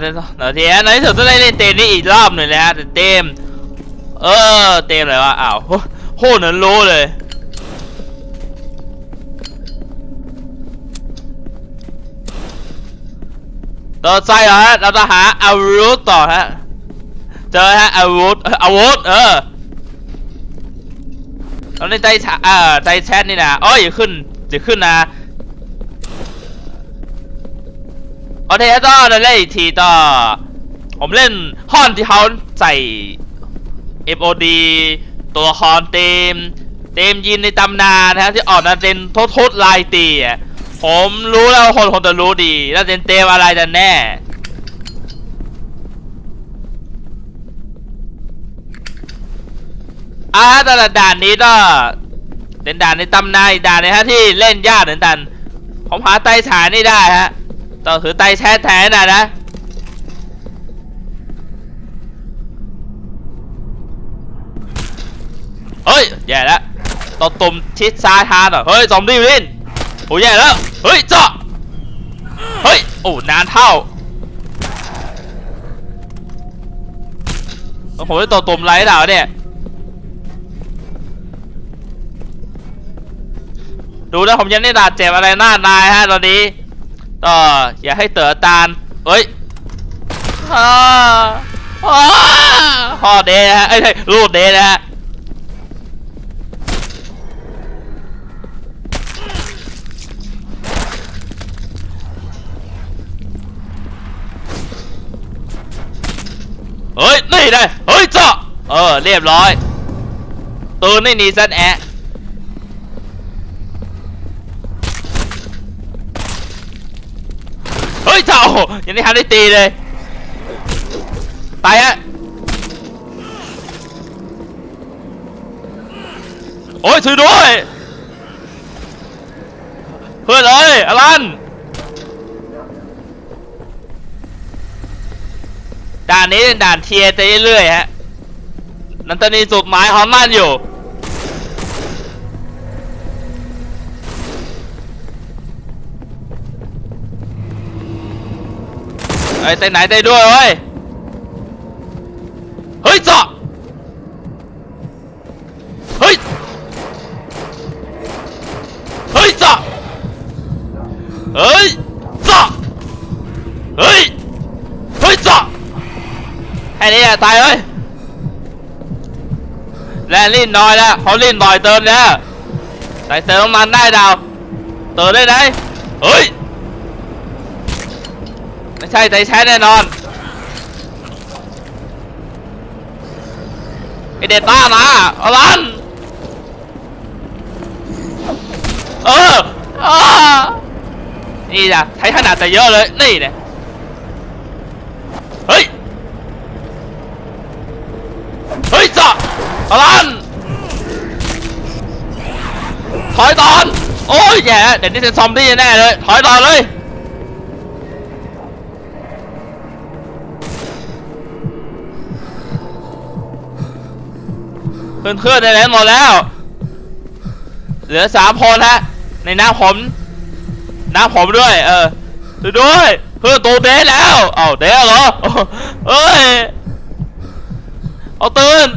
เดี๋ยวทีนในที่สุดก็ได้เล่นเต็มนี้อีกรอบหนึ่งแล้วแต่เต็ม เออ เต็มอะไรวะ อ้าวโหนั้นรู้เลยต่อไปเหรอฮะ เราจะหาอาวุธต่อฮะ เจอฮะอาวุธเอ้ยอาวุธเออเราในใจชาเอ่อใจแชทนี่นะอ๋ออย่าขึ้นอย่าขึ้นนะ โอเคต่อเราเล่นอีกทีต่อ ผมเล่นห้อนที่เขาใส่ FOD ตัวละครเต็มเต็มยินในตำนานนะครับที่ออกมาเป็นทศทศลายตีอะผมรู้แล้วคนคงจะรู้ดีแล้วเต็มเต็มอะไรกันแน่อ่าแต่ละด่านนี้ก็เป็นด่านในตำนานอีด่านนะฮะที่เล่นยากเหมือนกันผมหาไต่ฉายนี่ได้ฮะ ต่อคือไตแช่แท้น่ะนะเฮ้ยแย่แล้วต้องตุ่มชิดซ้ายทางหน่อยเฮ้ยซอมบี้วินโอ้แย่แล้วเฮ้ยเจาะเฮ้ยโอ้นานเท่าโอ้โหตัวตุ่มไรดาวเนี่ย ดูนะผมยังไม่ด้บาดเจ็บอะไรหน้านายฮะตอนนี้ ก็อย่าให้เต๋อตาลเอ้ยอ่าอ่าพ่อเดนะฮะเอ้ยลูกเดนะฮะเฮ้ย นี่ได้เฮ้ยเจาะเออ เรียบร้อยตื่นไม่นีสันแอะ เฮ้ยเจ้ายังไม่ทันได้ตีเลย ตายฮะโอ้ยช่วยด้วย เพื่อนเลยอลันด่านนี้เป็นด่านเทียร์ไปเรื่อยๆฮะ นันตนีสุดหมายของมันอยู่ เฮ้ยแต่ไหนได้ด้วยเว้ย เฮ้ยเจาะเฮ้ย เฮ้ยเจาะเฮ้ยเจาะเฮ้ย เฮ้ยเจาะแค่นี้อะตายเลยแลนลินน้อยแล้วเขาลินบ่อยเติมแล้วใส่เติมน้ำมันได้ดาว เติมได้ไหนเฮ้ย ไม่ใช่ใจแช้แน่นอนไอเด็ดบ้ามาเอาลันเอออานี่จ้ะใช้ขนาดแต่เยอะเลย นี่เนี่ยเฮ้ย เฮ้ยจ้ะเอาลันถอยตอน โอ้ยแย่เดี๋ยวนี้เป็นซอมบี้แน่เลย ถอยตอนเลย เพื่อนเพื่อนในนั้นหมดแล้ว เหลือสามคนฮะในน้ำผมน้ำผมด้วย เออด้วย เพื่อนตัวเดแล้วเอาเดเหรอเอ้ยเอาตื่น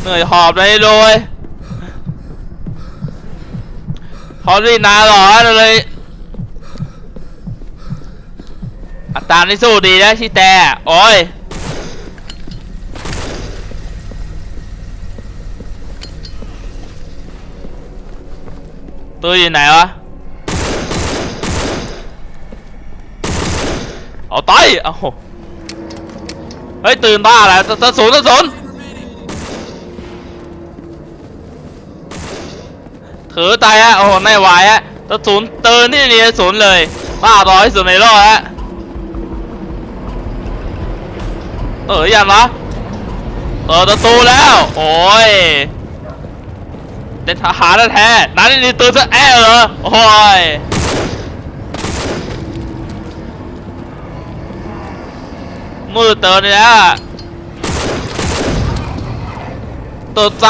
เหนื่อยหอบเลยเลยเขาดีนาหรอเลยอัตรานี่สู้ดีนะชิแต่โอ้ย ตัวอยู่ไหนวะ เอาตายเอาเฮ้ย ตื่นบ้าแล้วตะศูนย์ตะศูนย์ถือตายฮะ โอ้ไม่ไหวฮะตะศูนย์ตื่นนี่นี่ศูนย์เลยบ้าบอที่สุดในโลกฮะ เออยังวะเปิดประตูแล้ว โอ้ย เป็นทหารแท้นั่นนี่ตื่นซะแอะเหรอ โอ้ยมือเตือนเลยอะตกใจ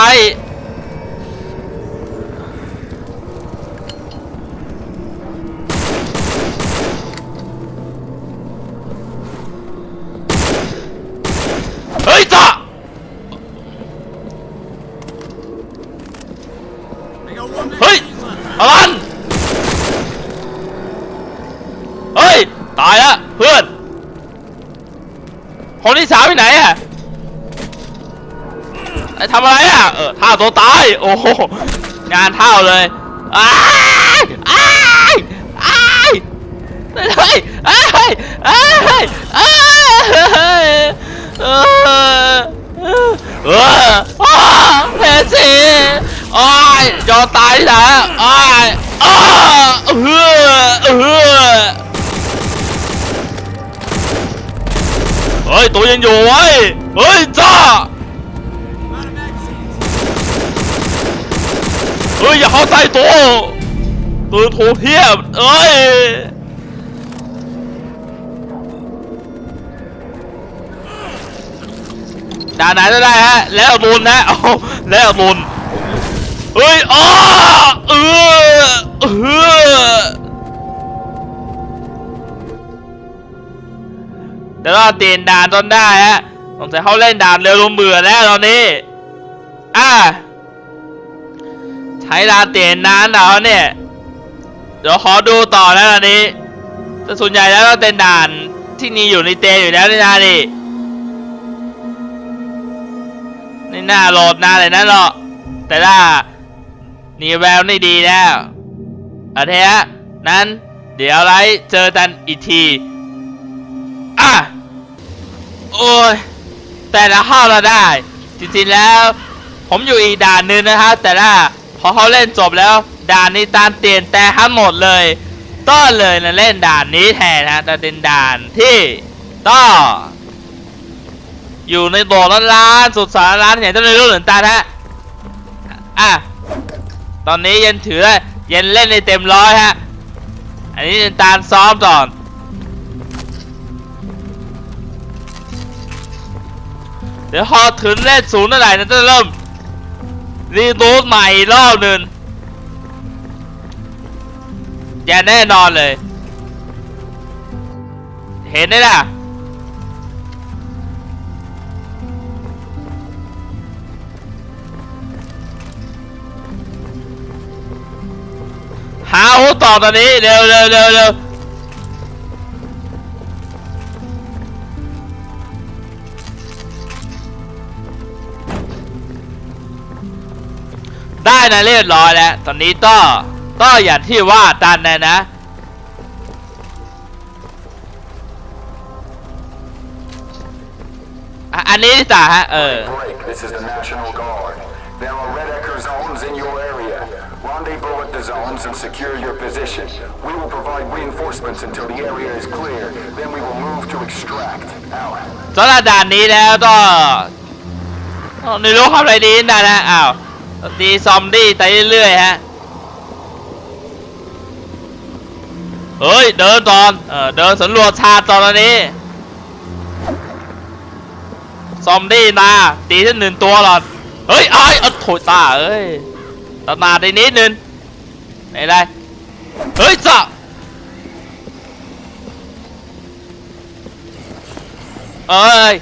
สามไปไหนอะไอ้ทำอะไรอะเออท่าตัวตายโอ้โหงานเท่าเลยอ้ายอ้ายอ้ายเฮ้ยเฮ้ยเฮ้ยเฮ้ยเฮ้ยเออเออเอออ้าเพสีอ้ายยอมตายที่ไหนอ้ายอ้าเออเออ ฮ้ยตัวยังอยู่ไว้เฮ้ยจ้าเฮ้ยอย่าเข้าใส่ตัวตัวโถเทียบเอ้ยด่าไหนก็ได้ฮะแล้วมุนนะเอาแล้วมุนเฮ้ยอ้อเออเออ เดี๋ยวเราเตียนด่านจนได้ฮะสงสัยเขาเล่นด่านเร็วลงเบื่อแล้วตอนนี้อ่าใช้ด่านเตียนนานเหรอเนี่ยเดี๋ยวขอดูต่อนะตอนนี้แต่ส่วนใหญ่แล้วเราเตียนด่านที่มีอยู่ในเตนอยู่แล้วนี่นะนี่นี่น่าโหลดนาเลยนะหรอกแต่ถ้านี่แววนี่ดีแล้วเอาเทะนั้น เดี๋ยวไรเจอกันอีกที อ้ยแต่ละห้าเราได้ จริงๆแล้ว ผมอยู่อีกด่านหนึงนะครับ แต่ละพอเขาเล่นจบแล้ว ด่านนี้ตามเตียนแต่ทั้งหมดเลยต้อเลยนะเล่นด่านนี้แทนนะแต่เป็นด่านที่ต้ออยู่ในโบสถ์ล้านๆสุดสารล้านเห็นต้นในรูปเหมือนตาฮะอะตอนนี้ย็นถือได้เย็นเล่นในเต็มร้อยฮะ อันนี้เป็นตาซ้อมก่อน เดี๋ยวพอถึงเลขศูนย์เท่าไหร่นะจะเริ่มรีรูทใหม่อีกรอบหนึ่งแย่าแน่นอนเลย เห็นไหมล่ะหาอาวุธต่อตอนนี้ เร็วเร็วเร็วเร็ว นะเรียบร้อยแล้ว ตอนนี้ก็ก็อย่างที่ว่าตันนะนะอะอันนี้จ้ะฮะ เออ Break. This is the National Guard. There are Red Ecker zones in your area. Rendezvous at the zones and secure your position. We will provide reinforcements until the area is clear. Then we will move to extract. Out. สำหรับด่านนี้แล้วก็อ๋อไม่รู้ทำอะไรดีนะนะอ้าว ตีซอมบี้ไปเรื่อยๆฮะ เฮ้ย เดินตอน เออเดินสำรวจชาติตอนนี้ ซอมบี้มา ตีที่หนึ่งตัวหรอด เฮ้ยไอ้เอาโถยตาเอ้ยตามาได้นิดนึงไม่ได้ เฮ้ยจ้ะเอ้ย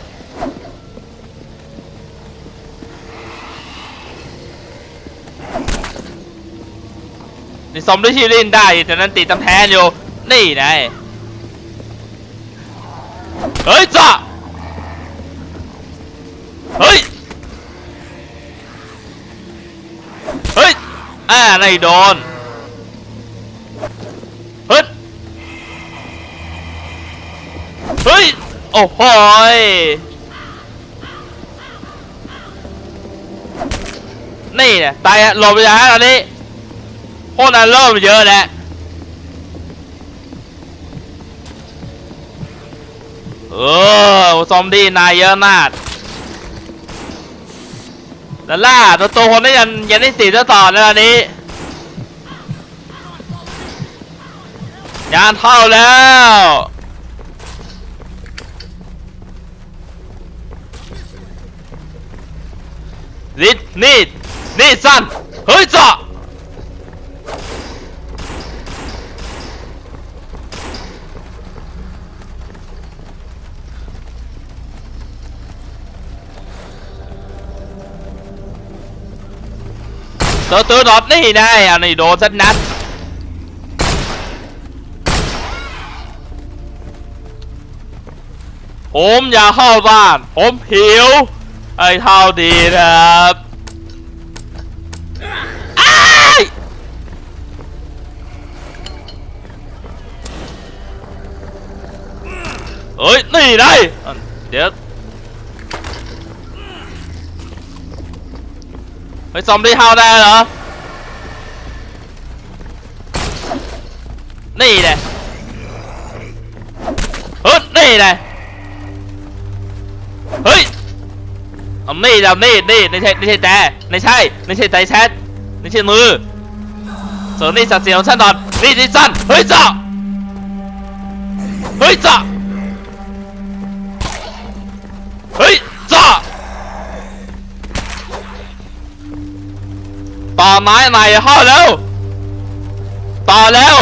นี่ซอมด้วยชีลินได้แต่นั้นตีตำแทนอยู่ นี่ไงเฮ้ยจ้ะเฮ้ย เฮ้ยอ่าไม่โดนเฮ้ย เฮ้ย โอ้โหยนี่เนี่ยตายอะหลบไปแล้วฮะตอนนี้ วกนั้นเริ่มเยอะแล้วเออซอมดี้นายเยอะมากแต่ล่าตัวโตคนนี้ยังยังได้สีเจ้าต่อในตอนนี้ยานเท่าแล้วลิดนี่นี่สั้นเฮ้ยจ้ะ เตอเตอดอดนี่ได้อันนี้โดนสักนัดผมอยากเข้าบ้าน ผมหิว ไอ้เท่าดีนะครับเอ้ย นี่ได้ เดี๋ยว เฮ้ยซอมบี้เข้าได้เหรอ นี่แหละเฮ้ยนี่แหละเฮ้ยเอานี่เอานี่นี่ไม่ใช่ไม่ใช่แต่ไม่ใช่ไม่ใช่ใจแชทไม่ใช่มือส่วนนี่สัตว์เสียงฉันนอนนี่ดิสันเฮ้ยจ้าเฮ้ยจ้าเฮ้ยจ้า ต่อไม้ใหม่เข้าแล้ว ต่อแล้ว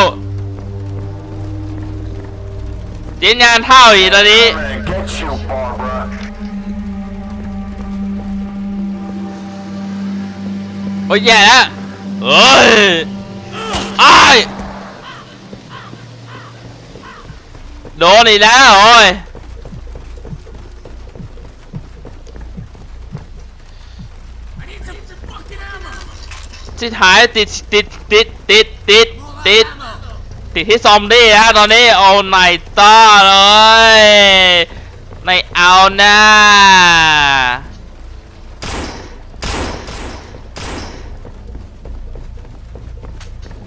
ยินงานเท่าอีกตอนนี้ โอ้ยแย่แล้วเอ้ยไอ้ายโดนอีกแล้วโอ้ย ที่หายติดติดติดติดติดติดติดที่ซอมบี้ฮะตอนนี้เอาไหนต่อเลยไม่เอาหน้า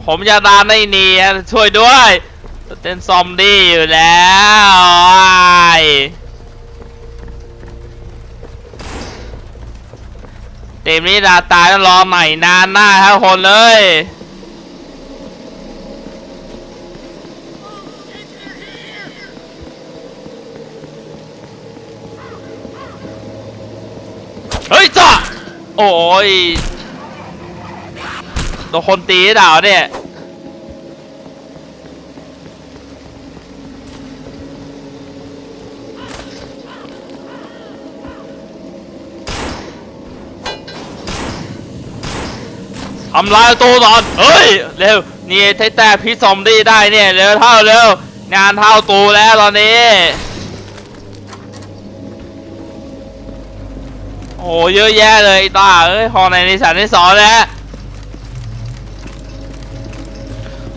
ผมจะตามไม่หนีฮะช่วยด้วยเป็นซอมบี้อยู่แล้ว เต็มนี้ดาตายต้องรอใหม่นานหน้าทั้งคนเลยเฮ้ยจ้าโอ้ยโดนคนตีหรือเปล่าเนี่ยำลายตัวก่อนเฮ้ย เร็ว นี่ไทแต่พิษซอมบี้ได้เนี่ย เร็วเท่าเร็ว งานเท่าตูแล้วตอนนี้ โอ้เยอะแยะเลยตาเอ้ยหอในนิสันที่สอนแล้ว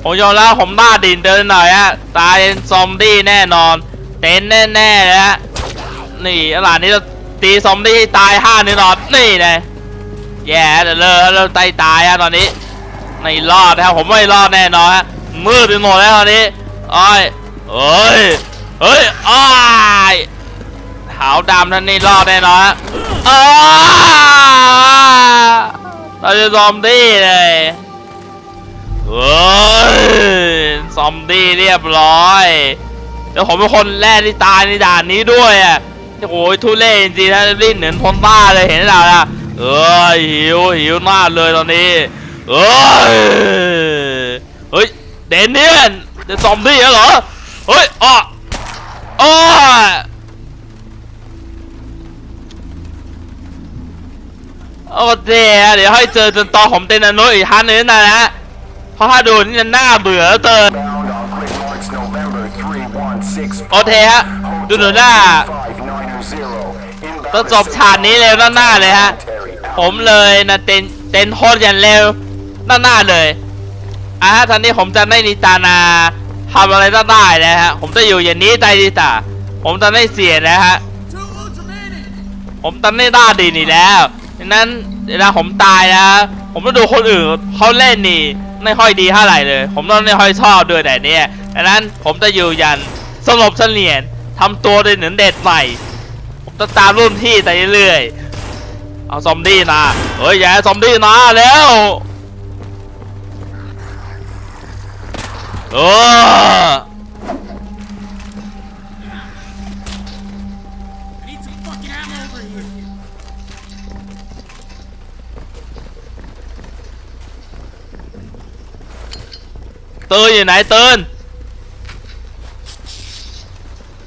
ผมยอมแล้วผมหน้าดินเดินหน่อยฮะตายเป็นซอมบี้แน่นอน เต็นแน่ๆเลยฮะนี่หลานนี้จะตีซอมบี้ตายห้าแน่นอนนี่ไง แย่เดี๋ยวเลยเริ่มตายตายฮะตอนนี้ไม่รอดนะครับผมไม่รอดแน่นอนฮะมืดไปหมดแล้วตอนนี้อ้อยเอ้ยเฮ้ยอ้ายขาวดำท่านนี่รอดแน่นอนฮะเราจะซอมบี้เลยเฮ้ยซอมบี้เรียบร้อยเดี๋ยวผมเป็นคนแรกที่ตายในด่านนี้ด้วยอะโอ้ยทุเรศจริงๆนะรีบเหมือนพนบ้าเลยเห็นหรือเปล่าล่ะ เอ้ยหิวหิวมากเลยตอนนี้เอ้ยเฮ้ยเดนเนียนจะซอมบี้เหรอเฮ้ยอ้ออ้อโอ้เดี๋ยวเดี๋ยวให้เจอจนตอผมเต้นอนุอีกท่านหนึงนะฮะเพราะถ้าดูนี่น่าเบื่อเหลือเกิน Bound on Quick March November 316. โอเคฮะดูหนูหน้า 590. ต้องจบฉากนี้เลยด้านหน้าเลยฮะ ผมเลยนะเต้นเต้นโคตรย่างเร็วด้านหน้าเลยอะฮะตอนนี้ผมจะไม่นิตานาทำอะไรก็ได้นะฮะผมจะอยู่อย่างนี้ใจดีตาผมจะไม่เสียนะฮะผมจะไม่ได้ดีนี่แล้วดังนั้นเวลาผมตายนะผมก็ดูคนอื่นเขาเล่นนี่ไม่ค่อยดีเท่าไหร่เลย ผมต้องไม่ค่อยชอบด้วยแต่เนี่ยดังนั้นผมจะอยู่ยันสงบเสนียนทำตัวเป็นเหมือนเด็กใหม่ผมจะตามรุ่นพี่ไปเรื่อยๆ เอาซอมบี้มาเฮ้ยอย่าซอมบี้มาแล้วเออเตือนอยู่ไหนเตือน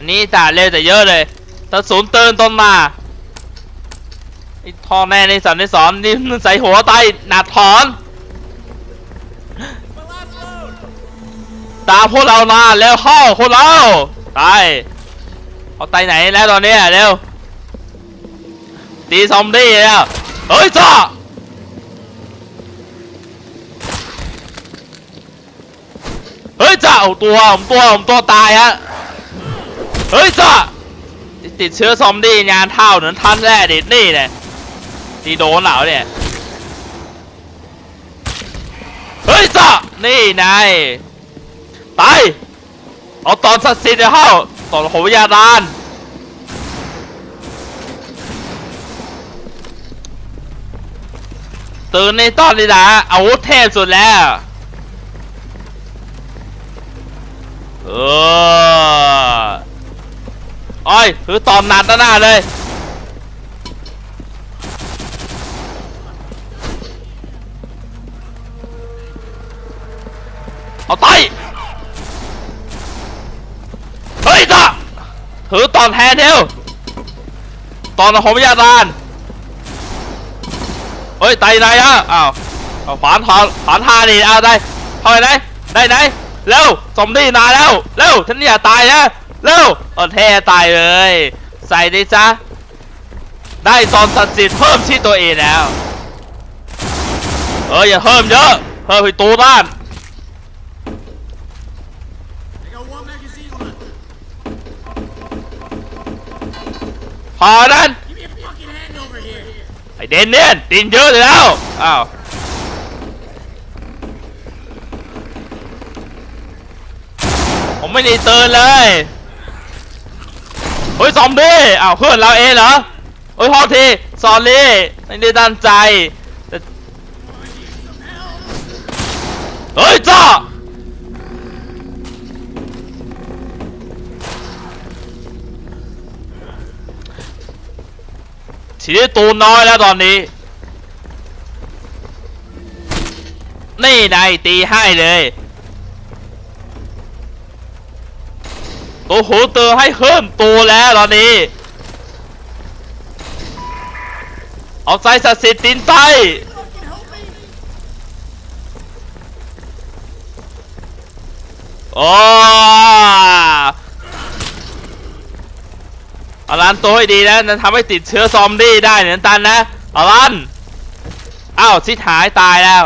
นนี่จ่าเร็วแต่เยอะเลยถ้าศูนย์เตือนต้นมา ไอ้ทอแน่ในสันในสอนนี่มใส่หัวไตหนาถอน ตามพวกเรามาแล้วเข้าพวกเราตายเอาไตไหนแล้วตอนนี้เร็วตีซอมบี้แล้วเฮ้ยจ้าเฮ้ยจ้าเอาตัวผมตัวผมตัวตายฮะเฮ้ยจ้าติดเชื้อซอมบี้งานเท่าเหมือนท่านแรกดินี่เนี่ย ที่โดนเหล่าเนี่ย เฮ้ยจ้านี่นายไปเอาตอนศักดิ์สิทธิ์เข้าตอนโหวิญญาณานตื่นในตอนนี้นะอาวุธเทพสุดแล้ว เอออ้อยคือตอนนัดหน้าเลย เอาไตเฮ้ยจ้ะถือตอนแทนเดียวตอนของวิญาณานเฮ้ยไตไหนอะอ้าวเอาฝานทอนฝานทานี่เอาได้เท่าไหร่ได้ไหนเร็วสมดีนาแล้วเร็วฉันอย่าตายนะเร็วเอาแท้ตายเลย ใส่ดิจ้ะได้ตอนศักดิ์สิทธิ์เพิ่มที่ตัวเองแล้วเอออย่าเพิ่มเยอะเพิ่มไปตัวบ้าน พอนั้น Give me a fucking hand over here. ไอเดนเนียนดินเยอะเลยแล้วอ้าวผมไม่ได้เตือนเลยเฮ้ยซอมบี้อ้าวเพื่อนเราเองเหรอเฮ้ยพอทีซอรี่ไม่ได้ตั้งใจแต่เฮ้ยจ้า ทีนี้ตูนน้อยแล้วตอนนี้ นี่นายตีให้เลยตัวหูเตือให้เพิ่มตัวแล้วตอนนี้ เอาใจศักดิ์สิทธิ์ตินไปโอ้อา รันตัวให้ดีนะนั้นทำให้ติดเชื้อซอมบี้ได้เนี่ยตันนะอารันอ้าวชิดหายตายแล้ว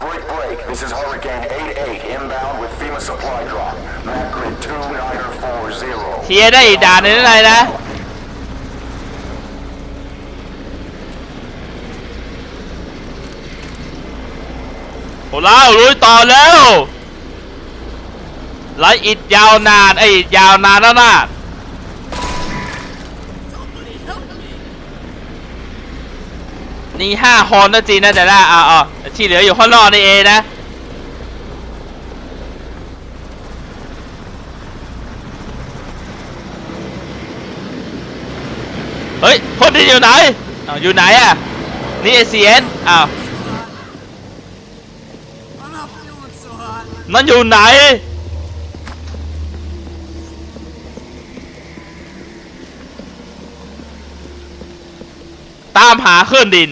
Break, break. This is Hurricane 88 inbound with FEMA supply drop. Map grid 2940. เคลียร์ได้อีกด่านหนึงอะไรนะโอ้แล้วลุยต่อแล้ว ไล่อิดยาวนานไอ้ยอิดยาวนานแล้วนะนี่ห้าฮอนนะจีนนะแต่ละอ่าอ่าที่เหลืออยู่ข้างนอกนี่เองนะเฮ้ยคนที่อยู่ไหนอ้าวอยู่ไหนอะนี่เอเซียนอ้าวมันอยู่ไหน ตามหาเคลื่อนดิน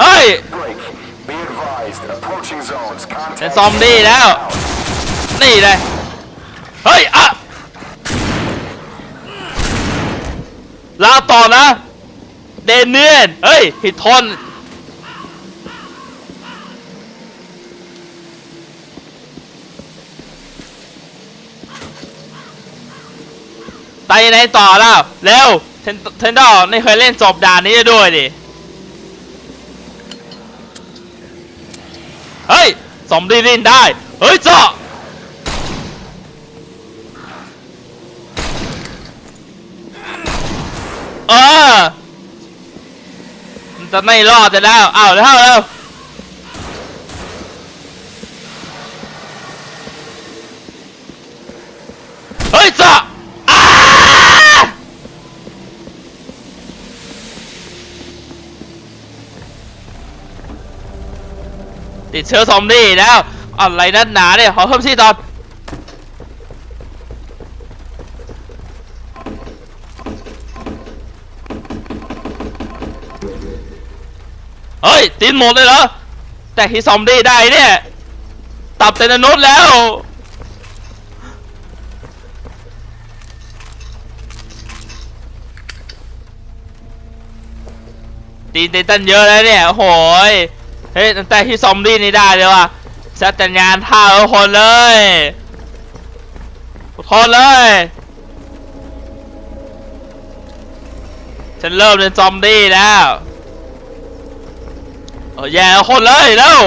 เฮ้ย เป็นซอมบี้แล้ว นี่เลย เฮ้ย อะลาต่อนะ เดนเนียน เฮ้ย ผิดทน ไปไหนต่อแล้วเร็วเทนเทนดอร์ไม่เคยเล่นจบด่านนี้ด้วยดิ เฮ้ยสมดีลินได้ เฮ้ยเจาะเออจะไม่รอดจะแล้วอ้าวแล้วแล้ว ติดเชื้อซอมบี้แล้ว อะไรนักหนาเนี่ยขอเพิ่มที่ตอนเฮ้ยตีนหมดเลยเหรอ แต่ที่ซอมบี้ได้เนี่ย ตับแต่นนุษย์แล้วตีนเตตันเยอะแล้วเนี่ยโอ้โหย เฮ้ยตั้งแต่ที่ซอมบี้นี่ได้เลยว่ะจัดงานท่าทุกคนเลยทุกคนเลย ฉันเริ่มเป็นซอมบี้แล้วเออแย่ทุกคนเลยแล้ว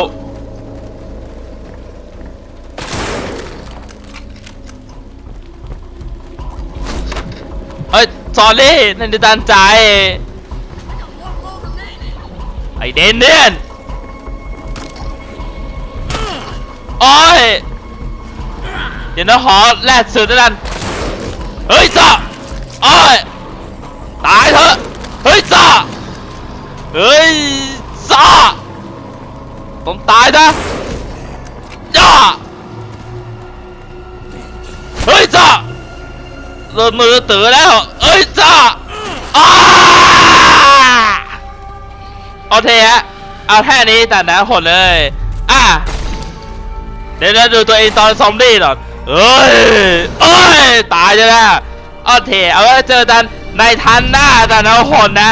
เฮ้ยสอรี่นั่นจะตันใจไอเดนเนียน โอ้ยเดี๋ยวนะหอแลดสุดแล้วกันเฮ้ยจ้าโอ้ยตายเถอะเฮ้ยจ้าเฮ้ยจ้าต้องตายนะจ้าเฮ้ยจ้าเริ่มมือตื่นแล้วเฮ้ยจ้าอ้าโอเคฮะเอาแค่นี้แต่นะหดเลยอะ เดี๋ยวเราดูตัวเองตอนซอมบี้หน่อเอ้ยเอ้ย ตายจะแล้วโอเคเอาไว้เจอกันในทันหน้าแต่นะหดนะ